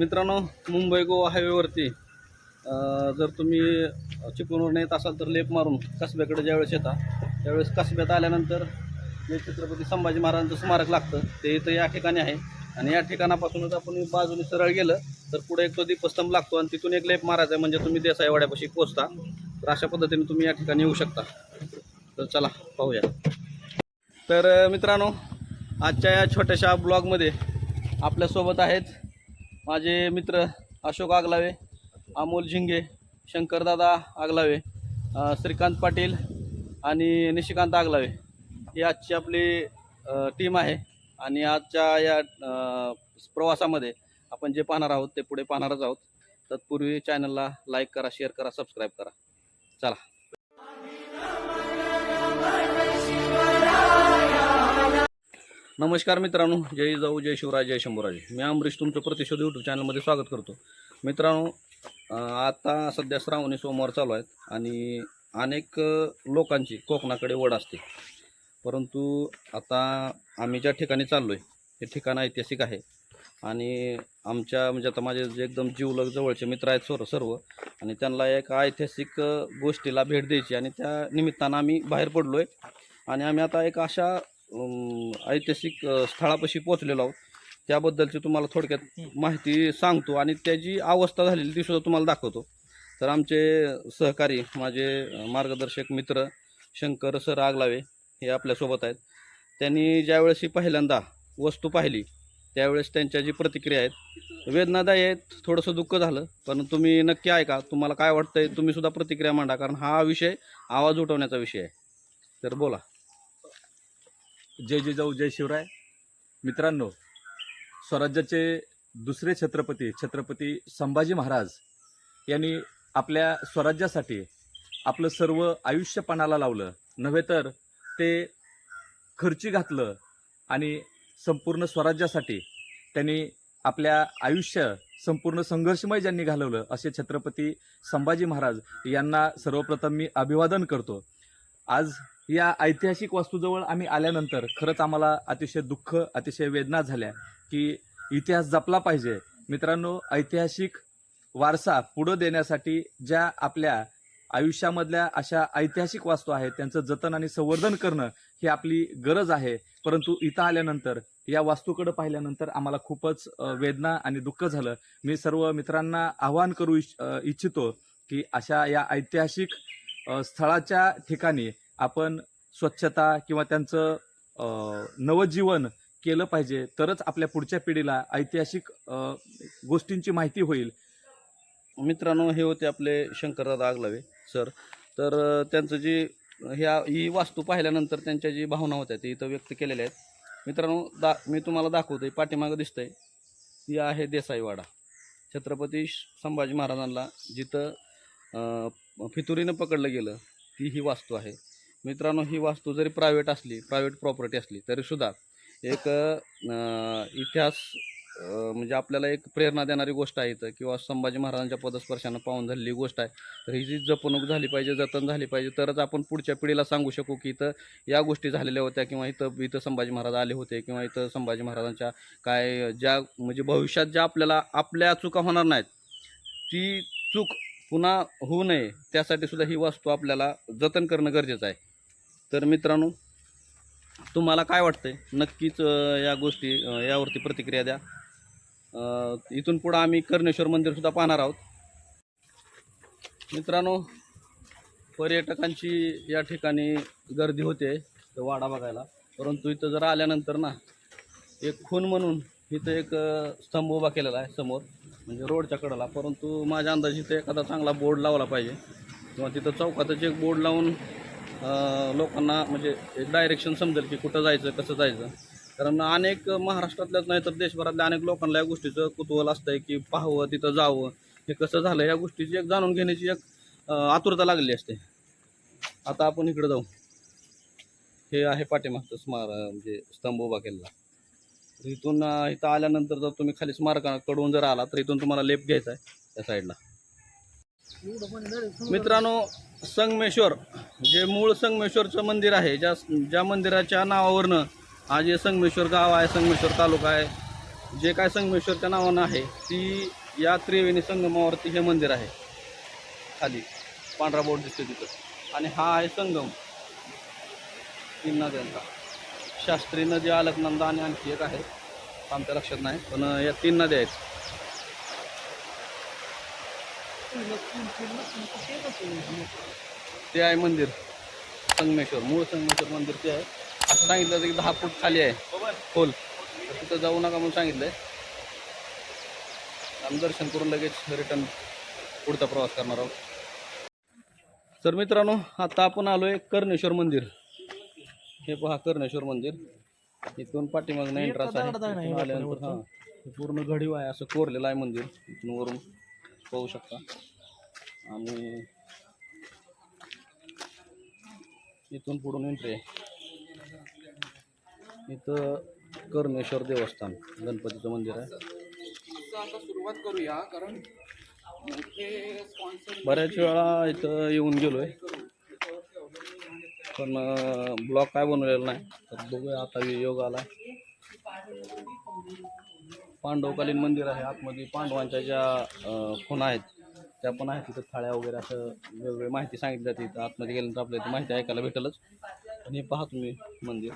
मित्रांनो मुंबई गोवा हायवेवरती जर तुम्ही चिपळूणवरून येत असाल तर लेप मारून कसब्याकडे ज्यावेळेस येता त्यावेळेस कसब्यात आल्यानंतर जे छत्रपती संभाजी महाराजांचं स्मारक लागतं. ते इथं या ठिकाणी आहे. आणि या ठिकाणापासूनच आपण बाजूने सरळ गेलं तर पुढे एक तो दीपस्तंभ लागतो आणि तिथून एक लेप मारायचा आहे म्हणजे तुम्ही देसाईवाड्यापाशी पोचता तर अशा पद्धतीने तुम्ही या ठिकाणी येऊ शकता. तर चला पाहूया. तर मित्रांनो आजच्या या छोट्याशा ब्लॉगमध्ये आपल्यासोबत आहेत माझे मित्र अशोक आगलावे अमोल झिंगे शंकरदादा आगलावे श्रीकांत पाटील आणि निशिकांत आगलावे ही आजची आपली टीम आहे. आणि आजच्या या प्रवासामध्ये आपण जे पाहणार आहोत ते पुढे पाहणारच आहोत. तत्पूर्वी चॅनलला लाईक करा शेअर करा सबस्क्राईब करा. चला. नमस्कार मित्रांनो जय जाऊ जय शिवराज जय शंभूराजे. मी अमरीश तुमचं प्रतिशोध यूट्यूब चॅनलमध्ये स्वागत करतो. मित्रांनो आता सध्या श्रावणी सोमवार चालू आहेत आणि अनेक लोकांची कोकणाकडे वड असते. परंतु आता आम्ही ज्या ठिकाणी चाललो आहे हे ठिकाण ऐतिहासिक आहे. आणि आमच्या म्हणजे आता माझे जे एकदम जीवलग जवळचे मित्र आहेत सर्व सर्व आणि त्यांना एक ऐतिहासिक गोष्टीला भेट द्यायची आणि त्या निमित्तानं आम्ही बाहेर पडलो आहे आणि आम्ही आता एक अशा ऐतिहासिक स्थळापाशी पोचलेलो आहोत. त्याबद्दलची तुम्हाला थोडक्यात माहिती सांगतो आणि त्याची अवस्था झालेली ती सुद्धा तुम्हाला दाखवतो. तर आमचे सहकारी माझे मार्गदर्शक मित्र शंकर सर आगलावे हे आपल्यासोबत आहेत. त्यांनी ज्यावेळेस ही पहिल्यांदा वस्तू पाहिली त्यावेळेस त्यांच्या जी प्रतिक्रिया आहेत वेदनादायी आहेत थोडंसं दुःख झालं. पण तुम्ही नक्की ऐका तुम्हाला काय वाटतंय तुम्हीसुद्धा प्रतिक्रिया मांडा कारण हा विषय आवाज उठवण्याचा विषय आहे. तर बोला. जय जय जाऊ जय शिवराय. मित्रांनो स्वराज्याचे दुसरे छत्रपती छत्रपती संभाजी महाराज यांनी आपल्या स्वराज्यासाठी आपलं सर्व आयुष्य पणाला लावलं. नव्हे तर ते खर्ची घातलं आणि संपूर्ण स्वराज्यासाठी त्यांनी आपल्या आयुष्य संपूर्ण संघर्षमय ज्यांनी घालवलं असे छत्रपती संभाजी महाराज यांना सर्वप्रथम मी अभिवादन करतो. आज या ऐतिहासिक वास्तूजवळ आम्ही आल्यानंतर खरंच आम्हाला अतिशय दुःख अतिशय वेदना झाल्या की इतिहास जपला पाहिजे. मित्रांनो ऐतिहासिक वारसा पुढं देण्यासाठी ज्या आपल्या आयुष्यामधल्या अशा ऐतिहासिक वास्तू आहेत त्यांचं जतन आणि संवर्धन करणं ही आपली गरज आहे. परंतु इथं आल्यानंतर या वास्तूकडे पाहिल्यानंतर आम्हाला खूपच वेदना आणि दुःख झालं. मी सर्व मित्रांना आवाहन करू इच्छ इच्छितो की अशा या ऐतिहासिक स्थळाच्या ठिकाणी आपण स्वच्छता किंवा त्यांचं नवजीवन केलं पाहिजे तरच आपल्या पुढच्या पिढीला ऐतिहासिक गोष्टींची माहिती होईल. मित्रांनो हे होते आपले शंकरदादा आगलावे सर. तर त्यांचं जी ह्या ही वास्तू पाहिल्यानंतर त्यांच्या जी भावना होत्या ती इथं व्यक्त केलेल्या आहेत. मित्रांनो दा मी तुम्हाला दाखवतोय पाठीमागं दिसतंय ती आहे देसाईवाडा. छत्रपती श- संभाजी महाराजांना जिथं फितुरीनं पकडलं गेलं ती ही वास्तू आहे. मित्रांनो ही वास्तू जरी प्रायव्हेट असली प्रायव्हेट प्रॉपर्टी असली तरीसुद्धा एक इतिहास म्हणजे आपल्याला एक प्रेरणा देणारी गोष्ट आहे इथं किंवा संभाजी महाराजांच्या पदस्पर्शानं पाहून झालेली गोष्ट आहे. तर ही जी जपणूक झाली पाहिजे जतन झाली पाहिजे तरच आपण पुढच्या पिढीला सांगू शकू की इथं या गोष्टी झालेल्या होत्या किंवा इथं इथं संभाजी महाराज आले होते किंवा इथं संभाजी महाराजांच्या काय ज्या म्हणजे भविष्यात ज्या आपल्याला आपल्या चुका होणार नाहीत ती चूक पुन्हा होऊ नये त्यासाठी सुद्धा ही वास्तू आपल्याला जतन करणं गरजेचं आहे. तर मित्रांनो तुम्हाला काय वाटतंय? नक्कीच या गोष्टी यावरती प्रतिक्रिया द्या. इथून पुढं आम्ही कर्णेश्वर मंदिरसुद्धा पाहणार आहोत. मित्रांनो पर्यटकांची या ठिकाणी गर्दी होते वाडा बघायला. परंतु इथं जर आल्यानंतर ना एक खून म्हणून इथं एक स्तंभ उभा केलेला आहे समोर म्हणजे रोडच्या कडेला. परंतु माझ्या अंदाज इथं एखादा चांगला बोर्ड लावला पाहिजे. किंवा तिथं चौकातच एक बोर्ड लावून लोकांना म्हणजे एक डायरेक्शन समजेल की कुठं जायचं कसं जायचं. कारण अनेक महाराष्ट्रातल्याच नाही तर देशभरातल्या अनेक लोकांना या गोष्टीचं कुतूहल असतंय की पाहावं तिथं जावं. हे कसं झालं या गोष्टीची एक जाणून घेण्याची एक आतुरता लागलेली असते. आता आपण इकडे जाऊ. हे आहे पाठीमागचं स्मार म्हणजे स्तंभ उभा केलेला. तर इथून इथं आल्यानंतर जर तुम्ही खाली स्मारकाकडून जर आला तर इथून तुम्हाला लेप घ्यायचा आहे त्या साईडला मित्रांनो संगमेश्वर जे मूळ संगमेश्वरचं मंदिर आहे ज्या ज्या मंदिराच्या नावावरनं आज हे संगमेश्वर गाव आहे संगमेश्वर तालुका आहे जे काय संगमेश्वरच्या नावानं आहे ती या त्रिवेणी संगमावरती हे मंदिर आहे. खाली पांढरा बोर्ड दिसतो तिथं. आणि हा आहे संगम तीन नद्यांचा. शास्त्री नदी अलकनंदा आणि आणखी एक आहे. आमच्या लक्षात नाही पण या तीन नद्या आहेत. ते आहे मंदिर. संगमेश्वर. मूळ संगमेश्वर मंदिर ते आहे. असं सांगितलं होतं की दहा फूट खाली आहे. खोल. तर तिथं जाऊ नका म्हणून सांगितलंय. आम्ही दर्शन करून लगेच रिटर्न पुढचा प्रवास करणार आहोत. तर मित्रांनो आता आपण आलोय कर्णेश्वर मंदिर. हे पहा कर्णेश्वर मंदिर. इथून पाठीमागनं एंट्रन्स आहे. आल्यानंतर हे पूर्ण घडीव आहे. असं कोरलेलं आहे मंदिर. इथून वरून पाहू शकता. आणि इथून पुढून एंट्री आहे. इथं कर्णेश्वर देवस्थान गणपतीचं मंदिर आहे. आता सुरुवात करूया कारण बऱ्याच वेळा इथं येऊन गेलोय. पण ब्लॉग काय बनवलेला नाही. तर बघूया आता योग आला पांडवकालीन मंदिर आहे. आतमध्ये पांडवांच्या ज्या खुणा आहेत त्या पण आहेत तिथं थाळ्या वगैरे असं वेगवेगळी माहिती सांगितली जाते. इथं आतमध्ये गेल्यानंतर आपल्याला ती माहिती ऐकायला भेटेलच. आणि हे पहा तुम्ही मंदिर.